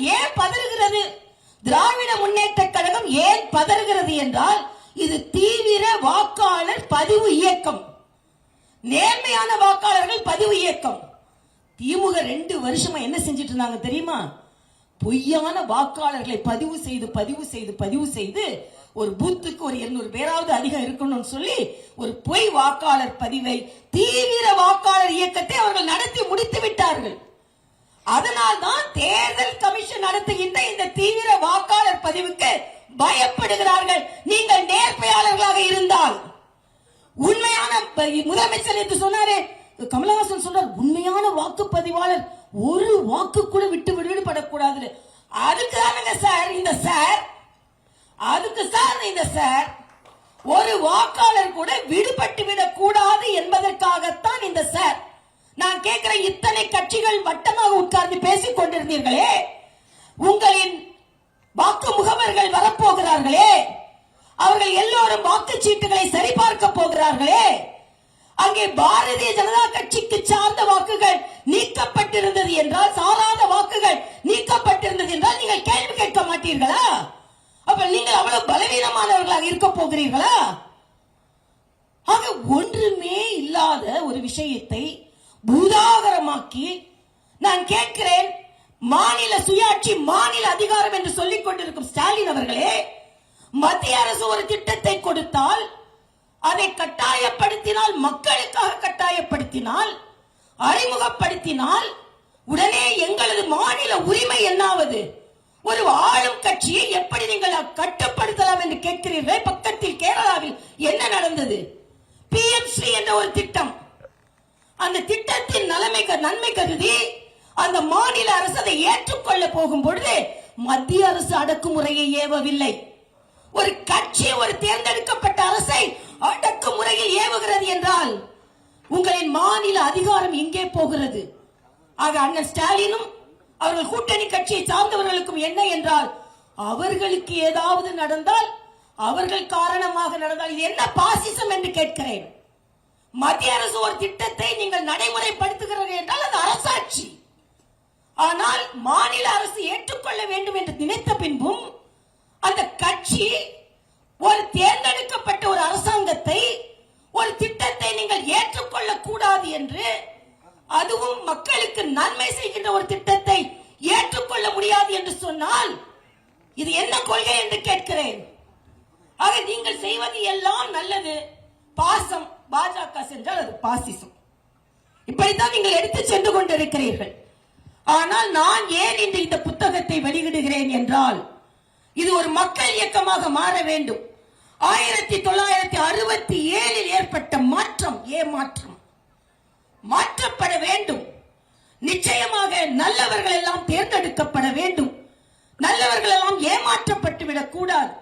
ஏன் பதறுகிறது? திராவிட முன்னேற்ற கழகம் ஏன் பதறுகிறது என்றால் இது தீவிர வாக்காளர் பதிவு இயக்கம். நேர்மையான வாக்காளர்கள் பதிவு இயக்கம். திமுக ரெண்டு வருஷமா என்ன செஞ்சிட்டு இருந்தாங்க தெரியுமா? பொய்யான வாக்காளர்களை பதிவு செய்து பதிவு செய்து பதிவு செய்து ஒரு பூத்துக்கு ஒரு இருநூறு பேராவது அதிகம் இருக்கணும்னு சொல்லி ஒரு பொய் வாக்காளர் பதிவை தீவிர வாக்காளர் இயக்கத்தை நடத்துகின்ற இந்த தீவிர வாக்காளர் பதிவுக்கு பயப்படுகிறார்கள். நீங்கள் நேர்மையாளர்களாக இருந்தால். உண்மையான முதலமைச்சர் என்று சொன்னாரே. கமலஹாசன் சொன்னார் உண்மையான வாக்குப்பதிவாளர் ஒரு வாக்கு கூட விட்டு விடுபடக்கூடாது அதுக்கு தானுங்க சார் இந்த சார் அதுக்கு சார் இந்த சார் ஒரு வாக்காளர் கூட விடுபட்டு விடக் கூடாது என்பதற்காகத்தான் இந்த சார். நான் கேட்கிறேன் இத்தனை கட்சிகள் வட்டமாக உட்கார்ந்து பேசிக் கொண்டிருந்தீர்களே உங்களின் வாக்கு முகவர்கள் வரப்போகிறார்களே. அவர்கள் எல்லோரும் வாக்குச்சீட்டுகளை சரிபார்க்க போகிறார்களே. அங்கே பாரதிய ஜனதா கட்சிக்கு சார்ந்த வாக்குகள் நீக்கப்பட்டிருந்தது என்றால் சாராத வாக்குகள் நீக்கப்பட்டிருந்தது என்றால் நீங்கள் கேள்வி கேட்க மாட்டீர்களா? அப்ப நீங்கள் அவ்வளவு பலவீனமானவர்களாக இருக்க போகிறீர்களா? ஆக ஒன்றுமே இல்லாத ஒரு விஷயத்தை பூதாகரமாக்கி நான் கேட்கிறேன். மாநில சுயாட்சி மாநில அதிகாரம் என்று சொல்லிக் கொண்டிருக்கும் ஸ்டாலின் அவர்களே மத்திய அரசு ஒரு திட்டத்தை கொடுத்தால் அதை கட்டாயப்படுத்தினால் மக்களுக்காக கட்டாயப்படுத்தினால் அறிமுகப்படுத்தினால் உடனே எங்களது மாநில உரிமை என்னாவது? ஒரு ஆளும் கட்சியை எப்படி நீங்கள் கட்டுப்படுத்தலாம் என்று கேட்கிறீர்கள்? பக்கத்தில் கேரளாவில் என்ன நடந்தது? பிஎம்ஸ்ரீ என்ற ஒரு திட்டம். அந்த திட்டத்தின் நலமை நன்மை கருதி அந்த மாநில அரசு அதை ஏற்றுக்கொள்ள போகும் பொழுது மத்திய அரசு அடக்குமுறையை ஏவவில்லை. ஒரு கட்சி ஒரு தேர்ந்தெடுக்கப்பட்ட அரசை அடக்குமுறையில் ஏவுகிறது என்றால் உங்களின் மாநில அதிகாரம் எங்கே போகிறது? ஆக அண்ணன் ஸ்டாலினும் அவர்கள் கூட்டணி கட்சியை சார்ந்தவர்களுக்கும் என்ன என்றால் அவர்களுக்கு ஏதாவது நடந்தால் அவர்கள் காரணமாக நடந்தால் இது என்ன பாசிசம் என்று கேட்கிறேன். மத்திய அரசு ஒரு திட்டத்தை நீங்கள் நடைமுறைப்படுத்துகிறீர்கள் என்றால் அது அரசாட்சி. ஆனால் மாநில அரசு ஏற்றுக்கொள்ள வேண்டும் என்று நினைத்த பின்பும் அந்த கட்சி ஒரு தேர்ந்தெடுக்கப்பட்ட ஒரு அரசாங்கத்தை ஒரு திட்டத்தை நீங்கள் ஏற்றுக்கொள்ள கூடாது என்று அதுவும் மக்களுக்கு நன்மை செய்கின்ற ஒரு திட்டத்தை ஏற்றுக்கொள்ள முடியாது என்று சொன்னால் இது என்ன கொள்கை என்று கேட்கிறேன். ஆக நீங்கள் செய்வது எல்லாம் நல்லது. பாசம் பாஜக சென்றால் அது பாசிசம். இப்படித்தான் நீங்கள் எடுத்து சென்று கொண்டிருக்கிறீர்கள். ஆனால் நான் ஏன் இன்று இந்த புத்தகத்தை வெளியிடுகிறேன் என்றால் இது ஒரு மக்கள் இயக்கமாக மாற வேண்டும். ஆயிரத்தி தொள்ளாயிரத்தி அறுபத்தி ஏழில் ஏற்பட்ட மாற்றம் ஏமாற்றம். மாற்றப்பட வேண்டும். நிச்சயமாக நல்லவர்கள் எல்லாம் தேர்ந்தெடுக்கப்பட வேண்டும். நல்லவர்கள் எல்லாம் ஏமாற்றப்பட்டு விடக் கூடாது